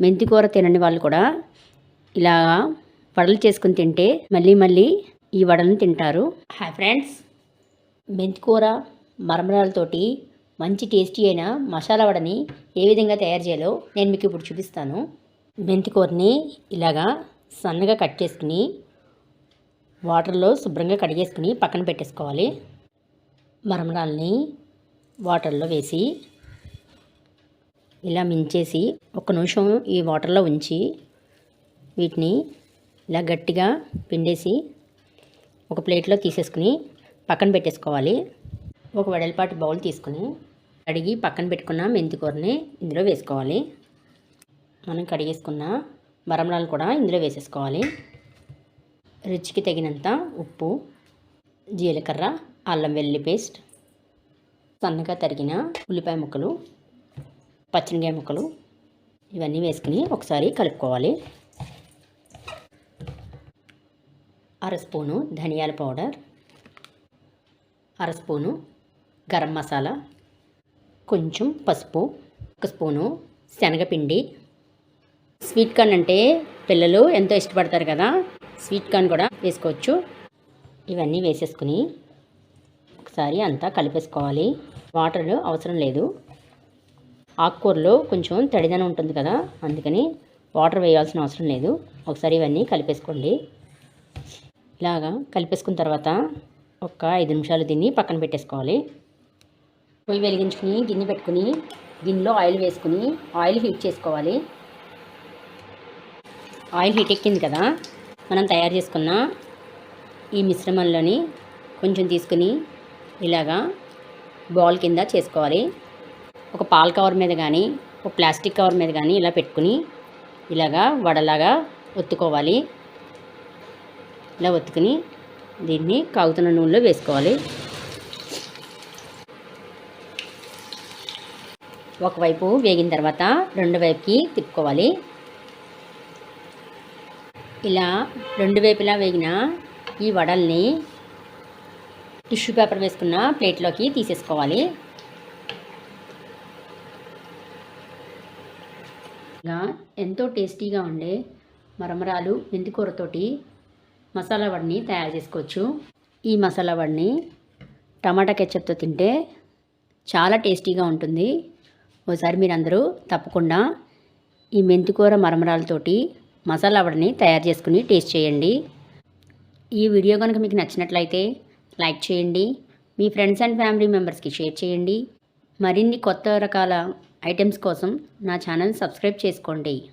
మెంతికూర తినని వాళ్ళు కూడా ఇలా వడలు చేసుకుని తింటే మళ్ళీ మళ్ళీ ఈ వడలను తింటారు. హాయ్ ఫ్రెండ్స్ మెంతికూర మరమరాలతోటి మంచి టేస్టీ అయిన మసాలా వడని ఏ విధంగా తయారు చేయాలో నేను మీకు ఇప్పుడు చూపిస్తాను. మెంతికూరని ఇలాగా సన్నగా కట్ చేసుకుని వాటర్లో శుభ్రంగా కడిగేసుకుని పక్కన పెట్టేసుకోవాలి. మరమరాల్ని వాటర్లో వేసి ఇలా మించేసి ఒక నిమిషం ఈ వాటర్లో ఉంచి వీటిని ఇలా గట్టిగా పిండేసి ఒక ప్లేట్లో తీసేసుకుని పక్కన పెట్టేసుకోవాలి. ఒక వెడల్పాటి బౌల్ తీసుకుని కడిగి పక్కన పెట్టుకున్న మెంతికూరని ఇందులో వేసుకోవాలి. మనం కడిగేసుకున్న మరమరాలు కూడా ఇందులో వేసేసుకోవాలి. రుచికి తగినంత ఉప్పు జీలకర్ర అల్లం వెల్లి పేస్ట్ సన్నగా తరిగిన ఉల్లిపాయ ముక్కలు పచ్చిమిరకాయ ముక్కలు ఇవన్నీ వేసుకుని ఒకసారి కలుపుకోవాలి. అర స్పూను ధనియాల పౌడర్ అర స్పూను గరం మసాలా కొంచెం పసుపు ఒక స్పూను శనగపిండి. స్వీట్ కార్న్ అంటే పిల్లలు ఎంతో ఇష్టపడతారు కదా స్వీట్ కార్న్ కూడా వేసుకోవచ్చు. ఇవన్నీ వేసేసుకుని ఒకసారి అంతా కలిపేసుకోవాలి. వాటర్ అవసరం లేదు. ఆకుకూరలో కొంచెం తడిదనం ఉంటుంది కదా అందుకని వాటర్ వేయాల్సిన అవసరం లేదు. ఒకసారి ఇవన్నీ కలిపేసుకోండి. ఇలాగా కలిపేసుకున్న తర్వాత ఒక ఐదు నిమిషాలు దీన్ని పక్కన పెట్టేసుకోవాలి. పొయ్యి వెలిగించుకుని గిన్నె పెట్టుకుని గిన్నెలో ఆయిల్ వేసుకుని ఆయిల్ హీట్ చేసుకోవాలి. ఆయిల్ హీట్ ఎక్కింది కదా మనం తయారు చేసుకున్న ఈ మిశ్రమంలోని కొంచెం తీసుకుని ఇలాగా బాల్ కింద చేసుకోవాలి. ఒక పాల కవర్ మీద కానీ ఒక ప్లాస్టిక్ కవర్ మీద కానీ ఇలా పెట్టుకుని ఇలాగా వడలాగా ఒత్తుకోవాలి. ఇలా ఒత్తుకుని దీన్ని కాగుతున్న నూనెలో వేసుకోవాలి. ఒకవైపు వేగిన తర్వాత రెండు వైపుకి తిప్పుకోవాలి. ఇలా రెండు వైపులా వేగిన ఈ వడల్ని టిష్యూ పేపర్ వేసుకున్న ప్లేట్లోకి తీసేసుకోవాలి. ఇలా ఎంతో టేస్టీగా ఉండే మరమరాలు మెంతికూరతోటి మసాలా వడిని తయారు చేసుకోవచ్చు. ఈ మసాలా వడిని టమాటా కెచ్చప్తో తింటే చాలా టేస్టీగా ఉంటుంది. ఒకసారి మీరందరూ తప్పకుండా ఈ మెంతికూర మరమరాలతోటి మసాలా వడని తయారు చేసుకుని టేస్ట్ చేయండి. ఈ వీడియో కనుక మీకు నచ్చినట్లయితే లైక్ చేయండి. మీ ఫ్రెండ్స్ అండ్ ఫ్యామిలీ మెంబర్స్కి షేర్ చేయండి. మరిన్ని కొత్త రకాల ఐటమ్స్ కోసం నా ఛానల్ సబ్స్క్రైబ్ చేసుకోండి.